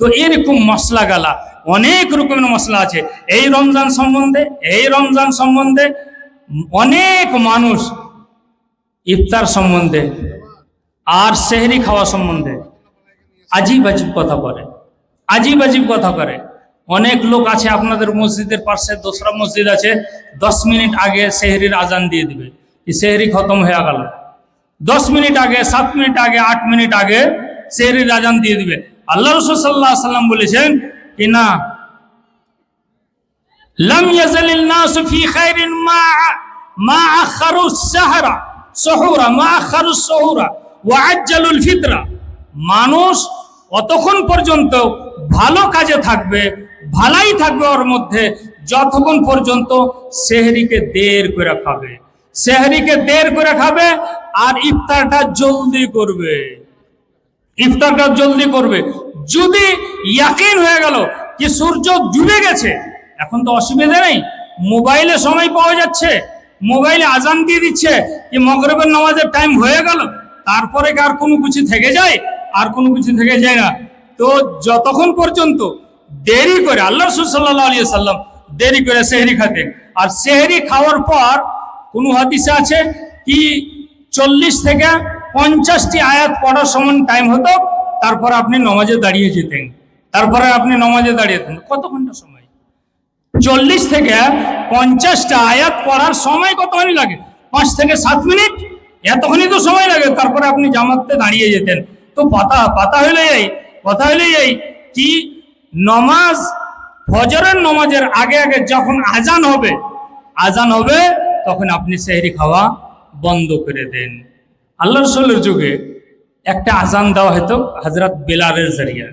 তো এরকম মশলা গালা, অনেক রকমের মশলা আছে। এই রমজান সম্বন্ধে, এই রমজান সম্বন্ধে অনেক মানুষ ইফতার সম্বন্ধে আর সেহরি খাওয়া সম্বন্ধে আজীব আজীব কথা করে আজীব আজীব কথা করে অনেক লোক আছে আপনাদের মসজিদের পাশে, দোসরা মসজিদ আছে, দশ মিনিট আগে সেহরির আজান দিয়ে দিবে। সেহরি খতম হয়ে গেল। দশ মিনিট আগে, সাত মিনিট আগে, আট মিনিট আগে সেহরির আজান দিয়ে দিবে। আল্লাহ রসুল সাল্লাহ সাল্লাম বলেছেন কি না لم يزل الناس في خير ما ما أخروا السهر سحورا ما أخروا السحور وعجلوا الفطرة মানুষ অতক্ষণ পর্যন্ত ভালো কাজে থাকবে ভালাই থাকবে ওর মধ্যে যতক্ষণ পর্যন্ত সেহরিকে দের করে খাবে সেহরিকে দের করে খাবে আর ইফতারটা জলদি করবে ইফতারটা জলদি করবে। যদি ইয়াকিন হয়ে গেল যে সূর্য ডুবে গেছে, এখন তো অসুবিধা নেই। মোবাইলে সময় পাওয়া যাচ্ছে। মোবাইলে আজান দিয়ে দিচ্ছে যে মগরবের নামাজের টাইম হয়ে গেল, তারপরে আর কোনো কিছু থেকে যায়? আর কোনো কিছু থেকে যায় না। তো যতক্ষণ পর্যন্ত দেরি করে, আল্লাহ সাল্লাহ আলিয়া সাল্লাম দেরি করে সেহরি খাতেন। আর সেহরি খাওয়ার পর কোনো হাদিসে আছে কি চল্লিশ থেকে পঞ্চাশটি আয়াত পড়ার সমান টাইম হতো, তারপর আপনি নমাজে দাঁড়িয়ে যেতেন, তারপরে আপনি নমাজে দাঁড়িয়েতেন কত ঘণ্টা সময়? চল্লিশ থেকে পঞ্চাশটা আয়াত পড়ার সময় কতখানি লাগে? পাঁচ থেকে সাত মিনিট? এতখানি তো সময় লাগে, তারপরে আপনি জামাতে দাঁড়িয়ে যেতেন। তো পাতা পাতা হইলে এই কথা হইলে এই, কি নমাজ, ফজরের নমাজের আগে আগে যখন আজান হবে আজান হবে, তখন আপনি সেহরি খাওয়া বন্ধ করে দেন। আল্লাহ রসুলের যুগে একটা আজান দেওয়া হতো হজরত বেলালের জরিয়া।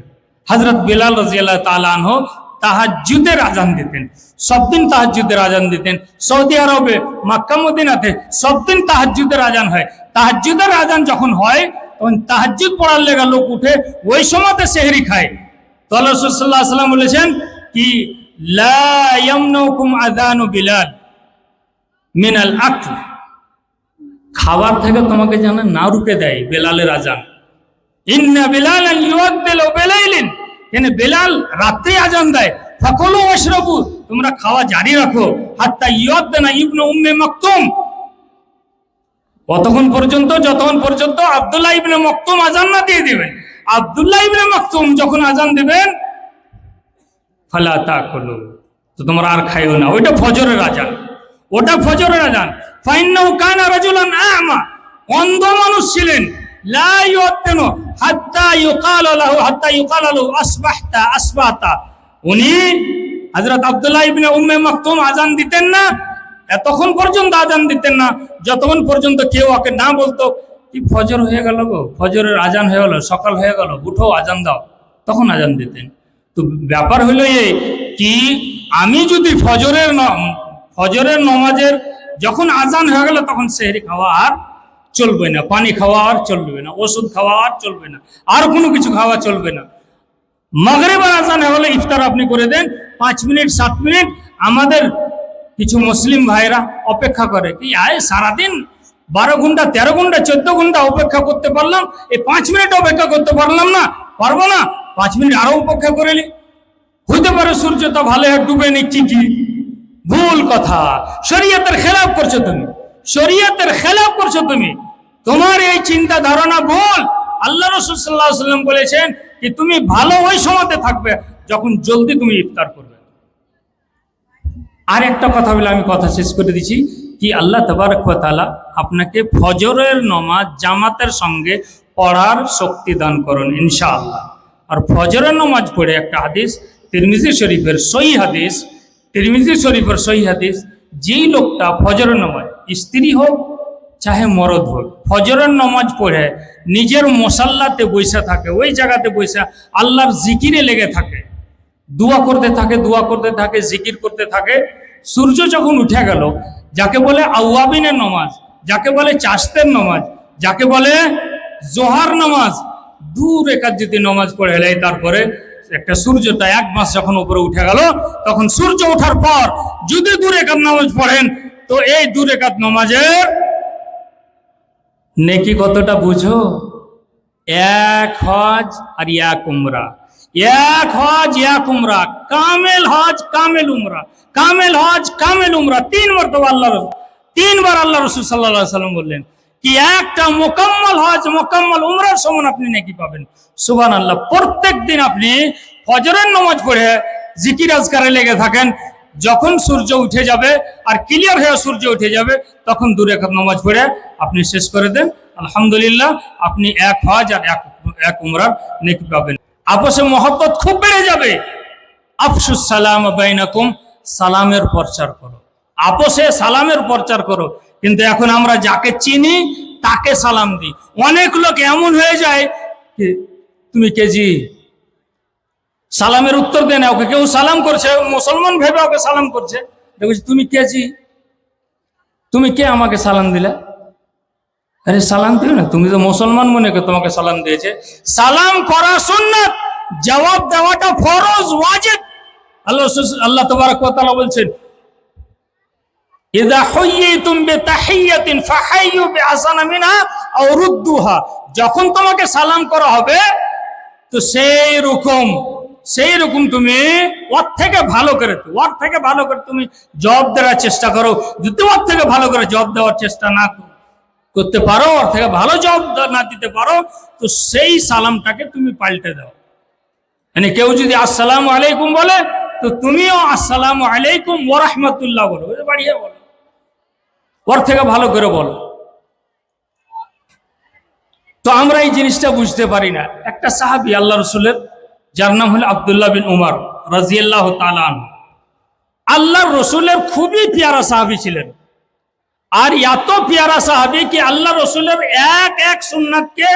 হজরত বেলাল রাজিয়াল্লাহ তালান হোক তাহাজুদের আজান দিতেন। সব দিন তাহাজুদের আজান দিতেন। সৌদি আরবে, মাক্কা, মদিনাতে সব দিন তাহাজুদের আজান হয়। তাহাজুদের আজান যখন হয়, তখন তাহাজুদ পড়ার লেগা লোক উঠে ওই সময়তে সেহরি খায়। তো আল্লাহ সাল্লাহ সাল্লাম বলেছেন কি, লা ইয়ামনুকুম আযানু বিলাল মিনাল আকল। খাবার থেকে তোমাকে যেন না রুকে দেয় বেলালের আজান ইন্না বিলাল বেলাইলিন। কেন বেলাল রাত্রে আজান দেয়। ফাকুলু ওয়াশরাবু, তোমরা খাওয়া জারি রাখো। হাত্তা ইউদ্দিনা ইবনু উম্মে মাকতুম। কতক্ষণ পর্যন্ত, যতক্ষণ পর্যন্ত আব্দুল্লাহ ইবনে মকতুম আজান না দিয়ে দিবেন। আব্দুল্লাহ ইবনে মকতুম যখন আজান দিবেন, ফালা তাকুলু। তো তোমরা আর খাইও না। ওইটা ফজরের আজান। ওটা ফজরের আজান। ফাইন্নাহু কানা রাজুলান আ'মা। অন্ধ মানুষ ছিলেন। লা ইউদ্দিনু হাত্তা ইউকাল লাহু, হাত্তা ইউকাল লাহু আসবাহতা আসবাহতা উনি হযরত আব্দুল্লাহ ইবনে উম্মে মাকতুম আজান দিতেন না, এতক্ষণ পর্যন্ত আজান দিতেন না। যতক্ষণ পর্যন্ত কেউ ওকে না বলতো, কি ফজর হয়ে গেল গো? ফজরের আজান হয়ে গেল, সকাল হয়ে গেল, উঠো, আজান দাও। তখন আজান দিতেন। তো ব্যাপার হলো এই, কি আমি যদি ফজরের ফজরের নমাজের যখন আজান হয়ে গেল, তখন সেহরি খাওয়া আর চলবে না। পানি খাওয়া আর চলবে না। ওষুধ খাওয়া আর চলবে না। আর কোনো কিছু খাওয়া চলবে না। মাগরিবার আজান হয়ে গেলে ইফতার আপনি করে দেন। পাঁচ মিনিট, সাত মিনিট আমাদের কিছু মুসলিম ভাইরা অপেক্ষা করে কি, আয়, সারাদিন বারো ঘণ্টা, তেরো ঘণ্টা, চোদ্দ ঘণ্টা অপেক্ষা করতে পারলাম। এই পাঁচ মিনিট অপেক্ষা করতে পারলাম না। পারব না। পাঁচ মিনিট আরও অপেক্ষা করে নি। হইতে পারে সূর্যটা ভালো ডুবে নিচ্ছি কি? ভুল কথা। শরীয়তের খেলাফ করছ তুমি। শরীয়তের খেলাফ করছ তুমি। তোমার এই চিন্তা ধারণা ভুল। আল্লাহ রসুল সাল্লাম বলেছেন কি তুমি ভালো ওই সময়তে থাকবে যখন জলদি তুমি ইফতার করবে। আর একটা কথা বলে আমি কথা শেষ করে দিচ্ছি কি আল্লাহ তালা আপনাকে ফজরের নমাজ জামাতের সঙ্গে পড়ার শক্তি দান করুন ইনশাআল্লাহ। আর ফজরের নমাজ পড়ে একটা হাদিস, তিরমিজি শরীফের সই হাদিস তিরমিজি শরীফের সই হাদিস, যেই লোকটা ফজরের নমাজ, স্ত্রী হোক, চাহে মরদ হোক, ফজরের নমাজ পড়ে, নিজের মশাল্লাতে বৈশা থাকে, ওই জায়গাতে বৈশা আল্লাহর জিকিরে লেগে থাকে। দোয়া করতে থাকে, দোয়া করতে থাকে, জিকির করতে থাকে। সূর্য যখন উঠে গেল, যাকে বলে আউয়াবিনের নমাজ, যাকে বলে চাষতের নমাজ, যাকে বলে জোহার নামাজ, দূর যদি নমাজ পড়ে তারপরে একটা সূর্যটা এক মাস যখন উপরে উঠে গেল, তখন সূর্য ওঠার পর যদি দু রেখাত নামাজ পড়েন, তো এই দু রেখাত নামাজের নেকি কতটা বুঝো? এক হজ আর এক উমরা। এক হজ, এক উমরা। কামেল হজ, কামেল উমরা। কামেল হজ, কামেল উমরা। তিন মর্তবা আল্লাহ তিনবার আল্লাহ রসুল সাল্লাহ সাল্লাম বললেন কি একটা মোকাম্মল হজ, মোকাম্মল উমরার সমান আপনি নাকি পাবেন? সুবান আল্লাহ প্রত্যেক দিন আপনি ফজরের নামাজ পড়ে জিকির আজকারে লেগে থাকেন। যখন সূর্য উঠে যাবে আর ক্লিয়ার হয়ে সূর্য উঠে যাবে, তখন দূরে নামাজ পড়ে আপনি শেষ করে দেন। আলহামদুলিল্লাহ, আপনি এক হজ আর এক এক উমরার নেকি পাবেন। আপসে মহব্বত খুব বেড়ে যাবে। আফসুস সালাম বাইনাকুম, সালামের প্রচার করো। আপসে সালামের প্রচার করো। কিন্তু এখন আমরা যাকে চিনি, তাকে সালাম দিই। অনেক লোক এমন হয়ে যায় তুমি কেজি সালামের উত্তর দেয় না, ওকে কেউ সালাম করছে, মুসলমান ভেবে ওকে সালাম করছে। দেখছি তুমি কেজি তুমি কে আমাকে সালাম দিলে? আরে সালাম দিও না, তুমি তো মুসলমান মনে করে তোমাকে সালাম দিয়েছে। সালাম করা সুন্নাত, জবাব দেওয়াটা ফরজ, ওয়াজিব। আল্লাহ আল্লাহ তবারক কথা বলছেন যখন তোমাকে সালাম করা হবে, তো সেই রকম সেই রকম তুমি ওর থেকে ভালো করে, ওর থেকে ভালো করে তুমি জব দেওয়ার চেষ্টা করো। যদি ওর থেকে ভালো করে জব দেওয়ার চেষ্টা না করো, করতে পারো, ওর থেকে ভালো জব না দিতে পারো, তো সেই সালামটাকে তুমি পাল্টে দাও। মানে কেউ যদি আসসালাম আলাইকুম বলে, তো তুমিও আসসালাম আলাইকুম ওয়া রাহমাতুল্লাহ বলো। বাড়িয়ে বলো। ওর থেকে ভালো করে বলো। তো আমরা এই জিনিসটা বুঝতে পারি না। একটা সাহাবি, আল্লাহ রসুলের, যার নাম হলো আব্দুল্লাহ বিন উমার রাজিয়াল্লাহ তালান আল্লাহর রসুলের খুবই পেয়ারা সাহাবি ছিলেন। আর এত পেয়ারা সাহাবি কি আল্লাহ রসুলের এক এক সুন্নাতকে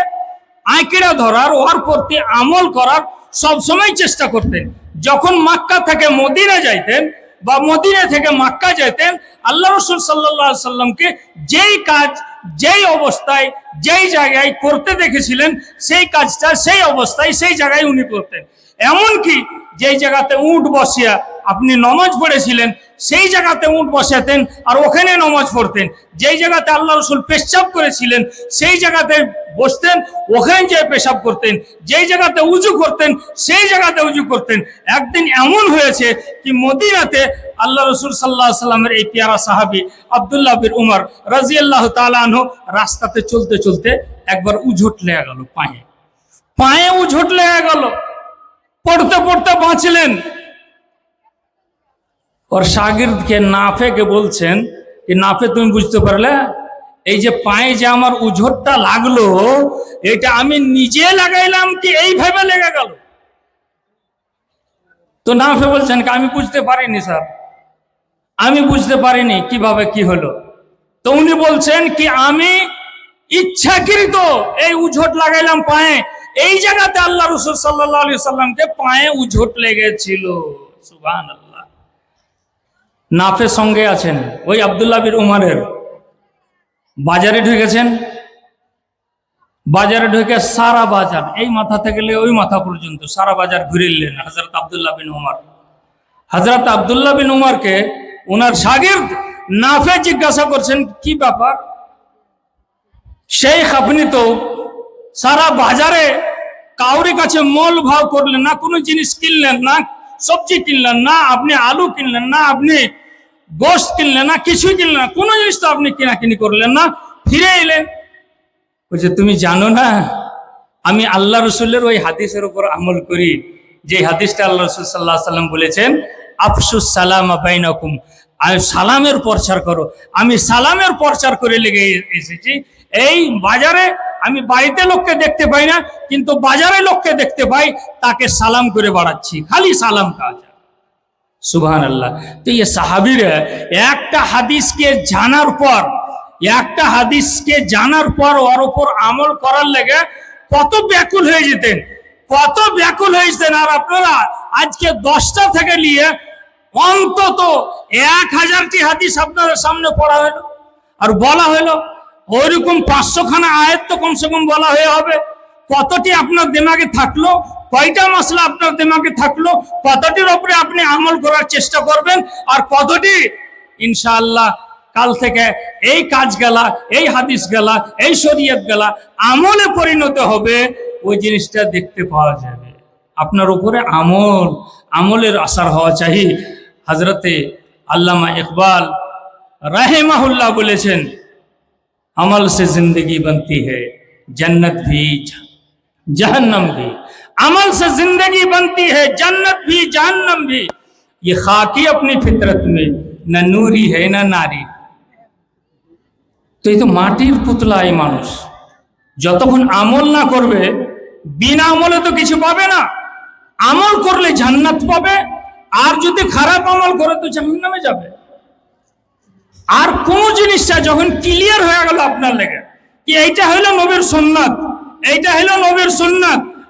আঁকড়ে ধরার, ওর প্রতি আমল করার সব সময় চেষ্টা করতেন। যখন মাক্কা থেকে মদিনা যাইতেন বা মদিনা থেকে মাক্কা যেতেন আল্লাহ রসুল সাল্লাহ সাল্লামকে যেই কাজ, যেই অবস্থায়, যেই জায়গায় করতে দেখেছিলেন, সেই কাজটা, সেই অবস্থায়, সেই জায়গায় উনি করতেন। এমনকি যেই জায়গাতে উঠ বসিয়া আপনি নমাজ পড়েছিলেন সেই জায়গাতে উট বসাতেন আর ওখানে নমাজ পড়তেন। যেই জায়গাতে আল্লাহ রসুল পেশাব করেছিলেন, সেই জায়গাতে বসতেন, ওখানে যেয়ে পেশাব করতেন। যেই জায়গাতে উজু করতেন, সেই জায়গাতে উজু করতেন। একদিন এমন হয়েছে কি মদিনাতে আল্লাহ রসুল সাল্লাহ সাল্লামের এই পেয়ারা সাহাবি আবদুল্লাহ বিন উমর রাজিয়াল্লাহ তালাহ রাস্তাতে চলতে চলতে একবার উঝট লেগে গেল পায়ে। পায়ে উঝট লেগে গেল। পড়তে পড়তে বাঁচলেন। ওর শাগিরকে নাফেকে বলছেন যে নাফে তুমি বুঝতে পারলে এই যে পায়ে যে আমার উঝোরটা লাগল এটা আমি নিজে লাগাইলাম কি এইভাবে লেগে গেল তো নাফে বলছেন আমি বুঝতে পারিনি স্যার আমি বুঝতে পারিনি কীভাবে কি হলো তো উনি বলছেন কি আমি ইচ্ছাকৃত এই উঝোট লাগাইলাম পায়ে এই জায়গাতে আল্লাহ রসুল সাল্লাহ সাল্লামকে পায়ে উঝোট লেগেছিল আল্লাহ নাফের সঙ্গে আছেন ওই আবদুল্লাহ বিন উমারের। বাজারে ঢুকেছেন। বাজারে ঢুকে সারা বাজার, এই মাথা থেকে ওই মাথা পর্যন্ত সারা বাজার ঘুরে নিলেন হজরত আবদুল্লাহ বিন উমার। হজরত আবদুল্লাহ বিন উমারকে ওনার শাগির্দ নাফে জিজ্ঞাসা করছেন, কি ব্যাপার? সেই আপনি তো সারা বাজারে কাউরি কাছে মল ভাব করলেন না, কোনো জিনিস কিনলেন না, সবজি কিনলেন না, আপনি আলু কিনলেন না, আপনি গোস্ত কিনলেন না, কিছুই কিনলেন না, কোনো জিনিস তো আপনি কিনাকিনি করলেন না, ফিরে এলেন। বলছে তুমি জানো না, আমি আল্লাহ রসুলের ওই হাদিসের উপর আমল করি, যে হাদিসটা আল্লাহ রসুল সাল্লাহ সাল্লাম বলেছেন আফসুস সালাম বাইনকুম আমি সালামের প্রচার করো। আমি সালামের প্রচার করে লেগে এসেছি। এই বাজারে আমি বাড়িতে লোককে দেখতে পাই না, কিন্তু বাজারে লোককে দেখতে পাই, তাকে সালাম করে বাড়াচ্ছি, খালি সালাম কাজ সুবহান আল্লাহ তো এই সাহাবিরা একটা হাদিসকে জানার পর, একটা হাদিসকে জানার পর ওর উপর আমল করার লেগে কত ব্যাকুল হয়ে যেতেন, কত ব্যাকুল হয়ে যেতেন। আর আপনারা আজকে দশটা থেকে নিয়ে অন্তত এক হাজারটি হাদিস আপনাদের সামনে পড়া হলো। আর বলা হলো, ওইরকম পাঁচশো খানা আয়াত তো কমসে কম বলা হয়ে হবে। কতটি আপনার দিমাগে থাকল কয়টা মশলা আপনার দেমাকে থাকল? কতটির ওপরে আপনি আমল করার চেষ্টা করবেন। আর কতটি ইনশাআল্লাহ, কাল থেকে এই কাজ গেলা এই হাদিস গেলা এই শরীয়ত গেলা আমলে পরিণত হবে, ওই জিনিসটা দেখতে পাওয়া যাবে। আপনার উপরে আমল, আমলের আসার হওয়া চাই। হাজরতে আল্লামা ইকবাল রাহেমাহুল্লাহ বলেছেন, আমল সে জিন্দগি বনতি হ্যায়, জন্নত ভি জাহান্নাম ভি। अमल से जिंदगी बनती है जन्नत भी जहन्नम भी ये खाकी अपनी फितरत में न नूरी है न नारी তো এই তো মাটির পুতলা এই মানুষ যতক্ষণ আমল না করবে বিনা আমলে তো কিছু পাবে না আমল করলে জান্নাত পাবে আর যদি খারাপ আমল করে তো জাহান্নামে যাবে আর কোন জিনিসটা যখন ক্লিয়ার হয়ে গেল আপনার লেগে কি এইটা হলো নবীর সুন্নাত এইটা হলো নবীর সুন্নাত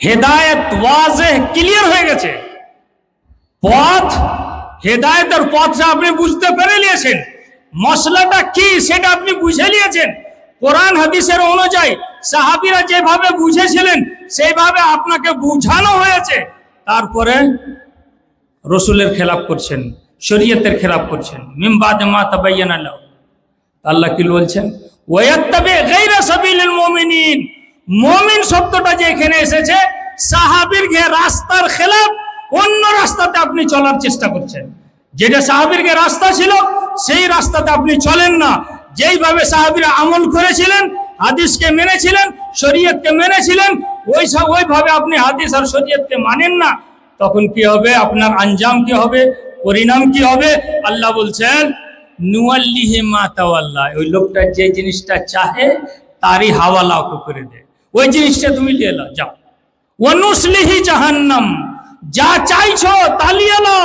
হেদায়েত ওয়াজে ক্লিয়ার হয়ে গেছে। পথ, হেদায়েতের পথটা আপনি বুঝতে পেরে নিয়েছেন, মশলাটা কি সেটা আপনি বুঝে নিয়েছেন। কোরআন হাদিসের অনুযায়ী সাহাবিরা যেভাবে বুঝেছিলেন, সেইভাবে আপনাকে বুঝানো হয়েছে। তারপরে রসুলের খেলাপ করছেন, শরীয়তের খেলাপ করছেন। মিমবাদ মা তাবাইয়ান আল্লাহ আল্লাহ কি বলছেন? ওয়াত্তাবে গায়রা সাবিলিল মুমিনিন। মুমিন শব্দটা যে এখানে এসেছে, সাহাবীর ঘে রাস্তার খেলাফ, অন্য রাস্তাতে আপনি চলার চেষ্টা করছেন। যেটা সাহাবীর ঘে রাস্তা ছিল, সেই রাস্তাতে আপনি চলেন না। যেইভাবে সাহাবীরা আমল করেছিলেন, হাদিসকে মেনেছিলেন, শরীয়তকে মেনেছিলেন, ওই সব ওইভাবে আপনি হাদিস আর শরীয়তকে মানেন না। তখন কি হবে? আপনার আঞ্জাম কি হবে? পরিণাম কি হবে? আল্লাহ বলছেন, নুয়াল্লিহে মা তাওয়াল্লাহ ওই লোকটা যে জিনিসটা চাহে, তারই হাওয়ালা করে দে ওই জিনিসটা তুমি নিয়ে এলো যাও। অনুসলিহি জাহান্নাম, যা চাইছো তা নিয়ে এলো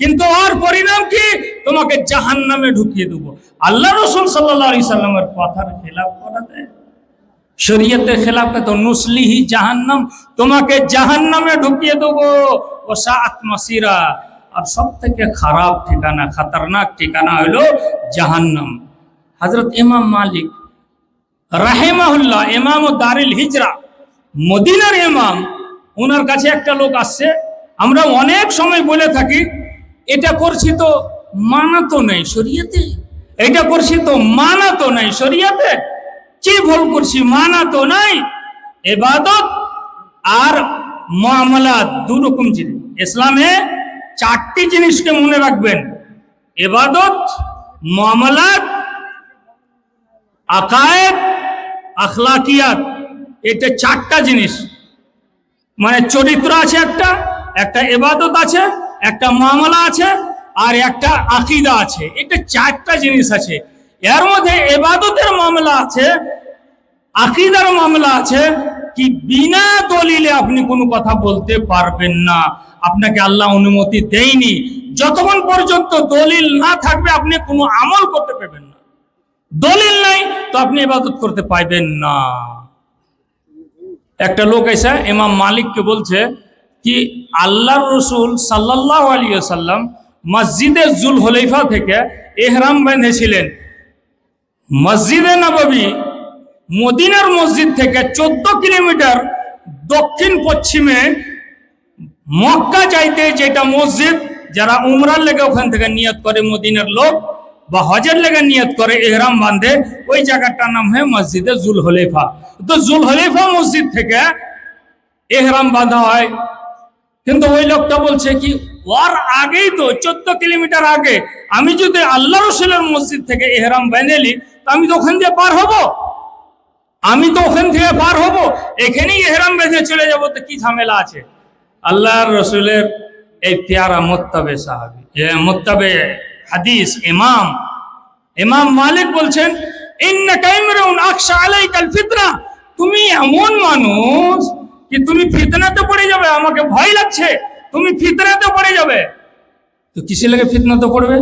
কিন্তু ওর পরিণাম কি? তোমাকে জাহান্নামে ঢুকিয়ে দেবো। আল্লাহ রসুল সাল্লাহ সাল্লামের কথার খেলাফ করাতে, শরীয়তের খেলাফে তো নুসলিহি জাহান্নাম, তোমাকে জাহান্নামে ঢুকিয়ে দেবো। ও সাত মাসিরা, আর সব থেকে খারাপ ঠিকানা, খতরনাক ঠিকানা হলো জাহান্নাম। হজরত ইমাম মালিক রাহেমাহুল্লাহ, ইমাম ও দারিল হিজরা। মদিনার ইমাম ওনার কাছে একটা লোক আসছে। আমরা অনেক সময় বলে থাকি, এটা করছি তো মানা তো নেই শরীয়তে। এটা করছি তো মানা তো নেই শরীয়তে। কি ভুল করছি, মানা তো নাই। এবাদত আর মামলাত দু রকম জিনিস। ইসলামে চারটি জিনিসকে মনে রাখবেন। এবাদত মামলাত আকায়েদ আখলাকিয়াত, এটা চারটা জিনিস। মানে চরিত্র আছে একটা একটা এবাদত আছে, একটা মামলা আছে, আর একটা আকিদা আছে। এটা চারটা জিনিস আছে। এর মধ্যে এবাদতের মামলা আছে, আকিদার মামলা আছে, কি বিনা দলিলে আপনি কোনো কথা বলতে পারবেন না। আপনাকে আল্লাহ অনুমতি দেয়নি। যতক্ষণ পর্যন্ত দলিল না থাকবে, আপনি কোনো আমল করতে পারবেন দলিল নাই, তো আপনি ইবাদত করতে পারবেন না। একটা লোক এসে ইমাম মালিককে বলছে কি, আল্লাহর রসুল সাল্লাহ আলী সাল্লাম মসজিদে জুল হলেফা থেকে এহরাম বেঁধেছিলেন। মসজিদে নববী মদিনার মসজিদ থেকে চোদ্দ কিলোমিটার দক্ষিণ পশ্চিমে মক্কা যাইতে যেটা মসজিদ, যারা উমরার লেগে ওখান থেকে নিয়ত করে মদিনার লোক বা হজের লেগে নিয়ত করে এহরাম বাঁধে, ওই জায়গাটার নাম হয় মসজিদে জুল হলেফা তো জুল হলেফা মসজিদ থেকে এহরাম বাঁধা হয়। কিন্তু ওই লোকটা বলছে কি, ওর আগেই তো, চোদ্দ কিলোমিটার আগে আমি যদি আল্লাহ রসুলের মসজিদ থেকে এহরাম বেঁধেলি তো আমি তো ওখান দিয়ে পার হব? আমি তো ওখান থেকে পার হব? এখানেই এহরাম বেঁধে চলে যাব, তো কি ঝামেলা আছে? আল্লাহর রসুলের এই পেয়ারা মোত্তাবে সাহাবি মোত্তাবে হাদিস, ইমাম। ইমাম মালিক বলছেন তুমি এমন মানুষ কি তুমি ফিতনাতে পড়ে যাবে? আমাকে ভয় লাগছে। তুমি ফিতনাতে পড়ে যাবে। তো কিসে লাগে ফিতনাতে পড়বে?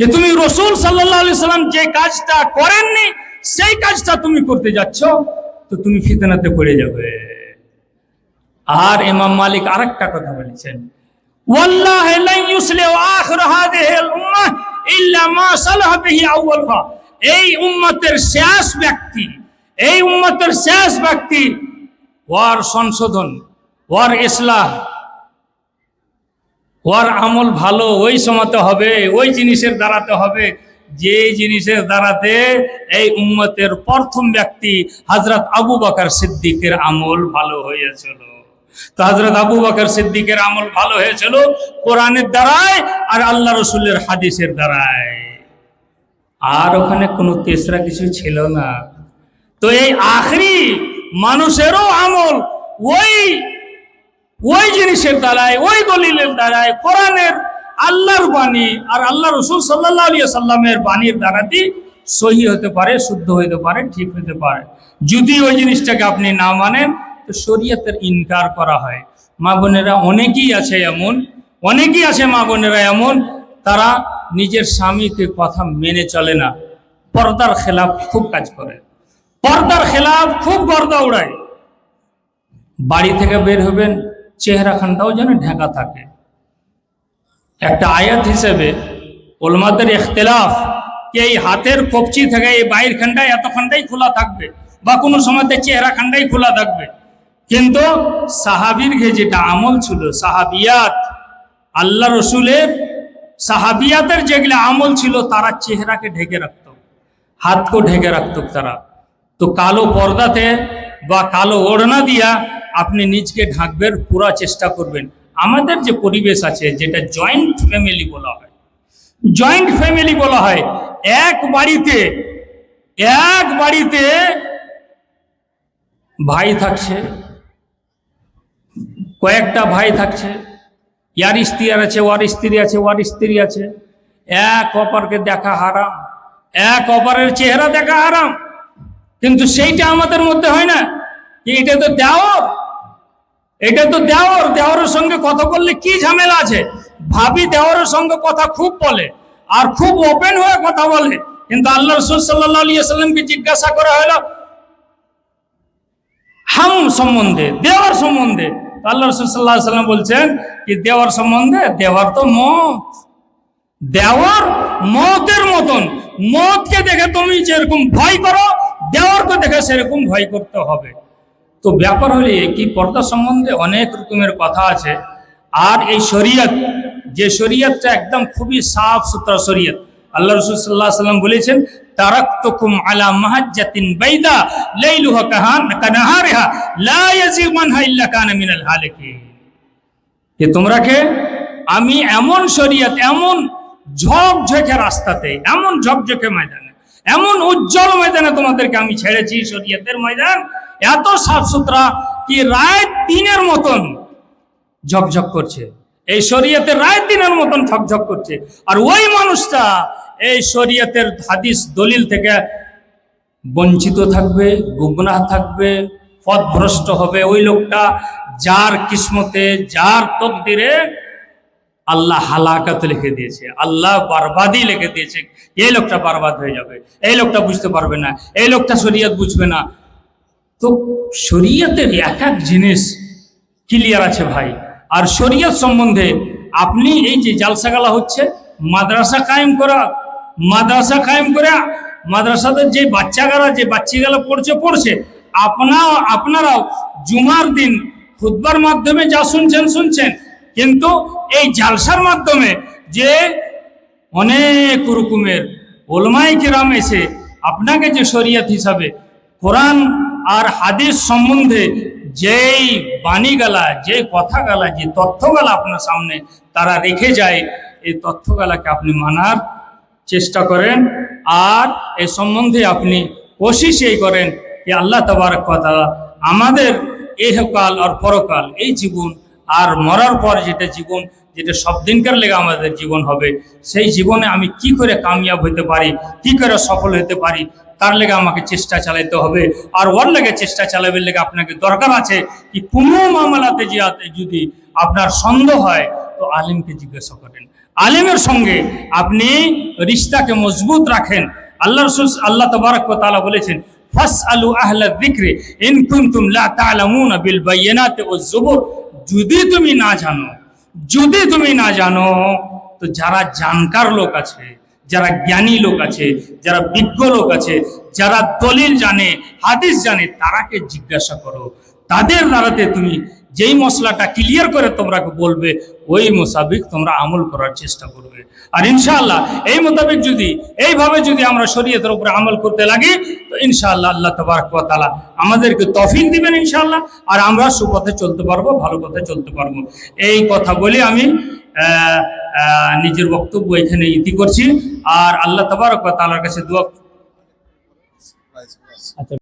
যে তুমি রসুল সাল্লাহ আলি সাল্লাম যে কাজটা করেননি, সেই কাজটা তুমি করতে যাচ্ছ, তো তুমি ফিতনাতে পড়ে যাবে। আর ইমাম মালিক আরেকটা কথা বলেছেন والله لن يصلح آخر هذه الأمة إلا ما صلح به أولها এই উম্মতের শেষ ব্যক্তি এই উম্মতের শেষ ব্যক্তি ওয়ার সংশোধন ওয়ার ইসলাহ ওর আমল ভালো ওই সময়তে হবে ওই জিনিসের দ্বারাতে হবে যে জিনিসের দ্বারাতে এই উম্মতের প্রথম ব্যক্তি হজরত আবু বকর সিদ্দিকের আমল ভালো হয়েছিল তো আবু বকর সিদ্দিকের আমল ভালো হয়েছিল কোরআনের দ্বারায় আর আল্লাহ হাদিসের দ্বারায়। আর ওখানে কোনো তেসরা কিছু ছিল না। তো এই আখরি মানুষেরও আমল ওই ওই জিনিসের দ্বারায়, ওই দলিলের দ্বারায়, কোরআনের আল্লাহর বাণী আর আল্লাহ রসুল সাল্লাহ সাল্লামের বাণীর দ্বারাতেই সহি হতে পারে, শুদ্ধ হতে পারে, ঠিক হতে পারে। যদি ওই জিনিসটাকে আপনি না মানেন তো শরীয়তের ইনকার করা হয়। মা বোনেরা অনেকেই আছে এমন, অনেকেই আছে মা বোনেরা এমন, তারা নিজের স্বামীকে কথা মেনে চলে না। পর্দার খেলাফ খুব কাজ করে। পর্দার খেলাফ খুব গর্দা উড়ায়। বাড়ি থেকে বের হবেন, চেহারাখানটাও যেন ঢাকা থাকে। একটা আয়াত হিসেবে ওলমাদের ইখতলাফ যে এই হাতের কবচি থেকে এই বাইর খানটাই এতখানটাই খোলা থাকবে, বা কোনো সময়তে চেহারা খানটাই খোলা থাকবে। কিন্তু সাহাবির ঘে যেটা আমল ছিল, সাহাবিয়াত, আল্লাহ রসুলের সাহাবিয়াতের যেগুলো আমল ছিল, তারা চেহারাকে ঢেকে রাখত হাতকে ঢেকে রাখত তারা। তো কালো পর্দাতে বা কালো ওড়না দিয়া আপনি নিজকে ঢাকবের পুরা চেষ্টা করবেন। আমাদের যে পরিবেশ আছে, যেটা জয়েন্ট ফ্যামিলি বলা হয়, জয়েন্ট ফ্যামিলি বলা হয়, এক বাড়িতে এক বাড়িতে ভাই থাকছে কয়েকটা ভাই থাকছে। ইয়ার স্ত্রী আছে, ওয়ার স্ত্রী আছে, ওয়ার স্ত্রী আছে। এক অপরকে দেখা হারাম। এক অপরের চেহারা দেখা হারাম। কিন্তু সেইটা আমাদের মধ্যে হয় না। এটা তো দেওয়ার এটা তো দেওয়ার দেওয়ারের সঙ্গে কথা বললে কি ঝামেলা আছে? ভাবি দেওয়ারের সঙ্গে কথা খুব বলে আর খুব ওপেন হয়ে কথা বলে। কিন্তু আল্লাহ রসুল সাল্লাহ আলিয়া সাল্লামকে জিজ্ঞাসা করা হলো, হাম সম্বন্ধে দেওয়ার সম্বন্ধে। আল্লাহ রসুল সাল্লাহ সাল্লাম বলছেন কি, দেওয়ার সম্বন্ধে? দেওয়ার তো মত। দেওয়ার মতের মতন। মতকে দেখে তুমি যেরকম ভয় করো, দেওয়ারকে দেখে সেরকম ভয় করতে হবে। তো ব্যাপার হলে কি, পর্দা সম্বন্ধে অনেক রকমের কথা আছে। আর এই শরীয়ত, যে শরীয়তটা একদম খুবই সাফ সুতরা শরীয়ত আল্লাহ রসুল সাল্লাহ সাল্লাম বলেছেন আলা যে তোমরাকে আমি এমন শরীয়ত, এমন ঝকঝকে রাস্তাতে, এমন ঝকঝকে ময়দানে, এমন উজ্জ্বল ময়দানে তোমাদেরকে আমি ছেড়েছি শরীয়তের ময়দান। এত সাফ সুতরা কি রায় তিনের মতন ঝকঝক করছে? এই শরীয়তের রায় দিনের মতন ঝকঝক করছে। আর ওই মানুষটা এই শরীয়তের হাদিস দলিল থেকে বঞ্চিত থাকবে, গুমরাহ থাকবে, পথভ্রষ্ট হবে। ওই লোকটা যার কিসমতে, যার তকদিরে আল্লাহ হালাকাত লিখে দিয়েছে, আল্লাহ বারবাদি লিখে দিয়েছে, এই লোকটা বারবাদ হয়ে যাবে, এই লোকটা বুঝতে পারবে না, এই লোকটা শরীয়ত বুঝবে না। তো শরীয়তের এক এক জিনিস ক্লিয়ার আছে ভাই আর শরীয়ত সম্বন্ধে আপনি এই যে জালসাগালা হচ্ছে, মাদ্রাসা কায়েম করা, মাদ্রাসা কায়েম করে, মাদ্রাসাতে যে বাচ্চাগারা যে বাচ্চাগুলো পড়ছে পড়ছে, আপনা আপনারাও জুমার দিন খুতবার মাধ্যমে যা শুনছেন শুনছেন। কিন্তু এই জালসার মাধ্যমে যে অনেক রকমের ওলমাই কিরাম এসে আপনাকে যে শরীয়ত হিসাবে কোরআন আর হাদিস সম্বন্ধে যেই বাণীগালা যে কথাগালা যে তথ্যগালা আপনার সামনে তারা রেখে যায়, এই তথ্যগালাকে আপনি মানার চেষ্টা করেন। আর এ সম্বন্ধে আপনি কোশিশ এই করেন যে আল্লাহ তবারক কথা আমাদের এহকাল আর পরকাল এই জীবন আর মরার পর যেটা জীবন, যেটা সব দিনকার লেগে আমাদের জীবন হবে, সেই জীবনে আমি কি করে কামিয়াব হতে পারি, কি করে সফল হতে পারি, তার লেগে আমাকে চেষ্টা চালাইতে হবে। আর ওর লেগে চেষ্টা চালাবে লেগে আপনাকে দরকার আছে কি কোনো মামলাতে যদি আপনার সন্দেহ হয়, তো আলিমকে জিজ্ঞাসা করেন। আলিমের সঙ্গে আপনি রিস্তাকে মজবুত রাখেন। আল্লাহ রসুল, আল্লাহ তবারক তাআলা বলেছেন ফাস আলু আহলা দিক্রে ইন কুনতুম লা তা'লামুনা বিল বাইয়িনাতি ও জুবুর যদি তুমি না জানো, যদি তুমি না জানো, তো যারা জানকার লোক আছে, যারা জ্ঞানী লোক আছে, যারা বিজ্ঞ লোক আছে, যারা দলিল জানে, হাদিস জানে, তারাকে জিজ্ঞাসা করো। তাদের দ্বারাতে তুমি যেই মশলাটা ক্লিয়ার করে তোমরা বলবে ওই মোসাবিক তোমরা আমল করার চেষ্টা করবে। আর ইনশাআল্লাহ এই মোতাবেক যদি এইভাবে যদি আমরা শরীয়তের উপরে আমল করতে লাগি তো ইনশাআল্লাহ আল্লাহ তবারক ওয়া আমাদেরকে তফিক দিবেন ইনশাআল্লাহ আর আমরা সুপথে চলতে পারব ভালো পথে চলতে পারব। এই কথা বলে আমি নিজের বক্তব্য এখানে ইতি করছি। আর আল্লাহ তবারক ওয়া কাছে দোয়া আচ্ছা।